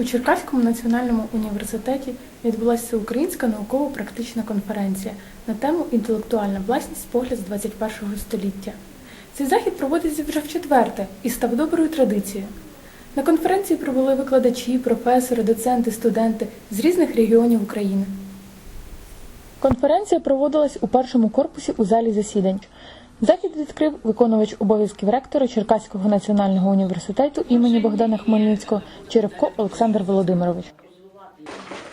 У Черкаському національному університеті відбулася всеукраїнська науково-практична конференція на тему інтелектуальна власність погляд з 21 століття. Цей захід проводиться вже вчетверте і став доброю традицією. На конференції провели викладачі, професори, доценти, студенти з різних регіонів України. Конференція проводилась у першому корпусі у залі засідань. Захід відкрив виконувач обов'язків ректора Черкаського національного університету імені Богдана Хмельницького Черевко Олександр Володимирович.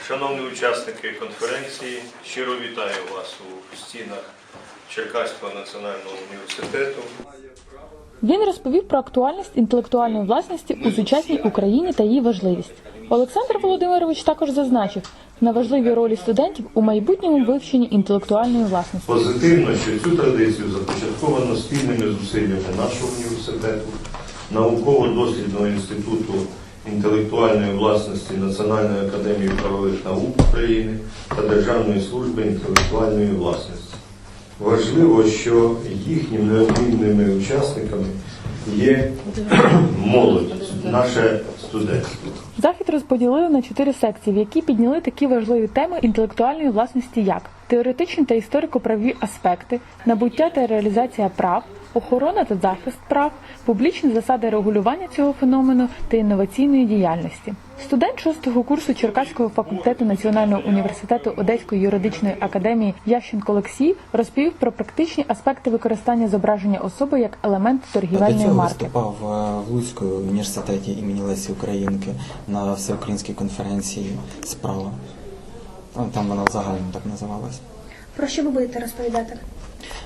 Шановні учасники конференції, щиро вітаю вас у стінах Черкаського національного університету. Він розповів про актуальність інтелектуальної власності у сучасній Україні та її важливість. Олександр Володимирович також зазначив на важливій ролі студентів у майбутньому вивченні інтелектуальної власності. Позитивно, що цю традицію започатковано спільними зусиллями нашого університету, науково-дослідного інституту інтелектуальної власності Національної академії правових наук України та Державної служби інтелектуальної власності. Важливо, що їхніми неодмінними учасниками є молодь, наше студентство. Захід розподілили на чотири секції, в які підняли такі важливі теми інтелектуальної власності, як теоретичні та історико-правові аспекти, набуття та реалізація прав, охорона та захист прав, публічні засади регулювання цього феномену та інноваційної діяльності. Студент шостого курсу Черкаського факультету Національного університету Одеської юридичної академії Ященко Олексій розповів про практичні аспекти використання зображення особи як елемент До торгівельної цього марки. виступав е, в Луцькому університеті імені Лесі Українки на всеукраїнській конференції справа. Ну, Там вона взагалі так називалась. Про що ви будете розповідати?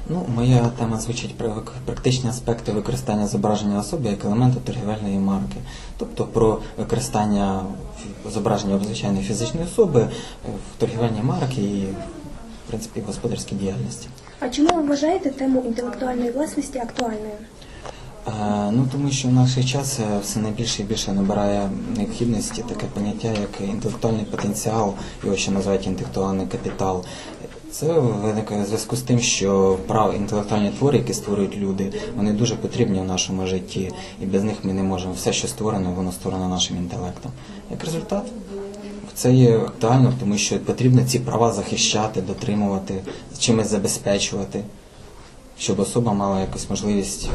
Ну, моя тема звучить про практичні аспекти використання зображення особи як елементу торгівельної марки, тобто про використання зображення звичайної фізичної особи е, в торгівельній марки і, в принципі, в господарській діяльності. А чому ви вважаєте тему інтелектуальної власності актуальною? Е, Ну тому що в наш час е, все найбільше і більше набирає необхідності таке поняття, як інтелектуальний потенціал, його ще називають інтелектуальний капітал. Це виникає в зв'язку з тим, що прав інтелектуальні твори, які створюють люди, вони дуже потрібні в нашому житті, і без них ми не можемо. Все, що створено, воно створено нашим інтелектом. Як результат, це є актуально, тому що потрібно ці права захищати, дотримувати, чимось забезпечувати щоб особа мала якусь можливість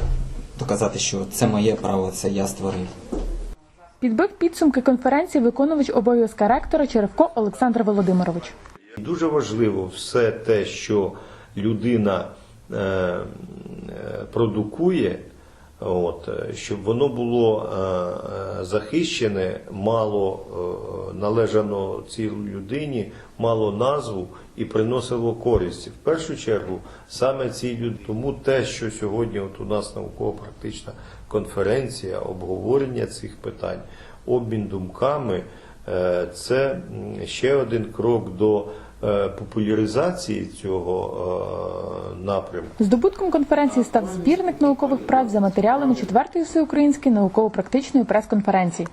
доказати, що це моє право, це я створив. Підбив підсумки конференції виконувач обов'язка ректора Черевко Олександр Володимирович. Дуже важливо все те, що людина е, е, продукує, от, е, щоб воно було захищене, мало належано цій людині, мало назву і приносило користь. В першу чергу саме цій людині. Тому те, що сьогодні от у нас науково-практична конференція, обговорення цих питань, обмін думками. Це ще один крок до популяризації цього е, напрямку. Здобутком конференції став збірник наукових праць за матеріалами четвертої всеукраїнської науково-практичної прес-конференції.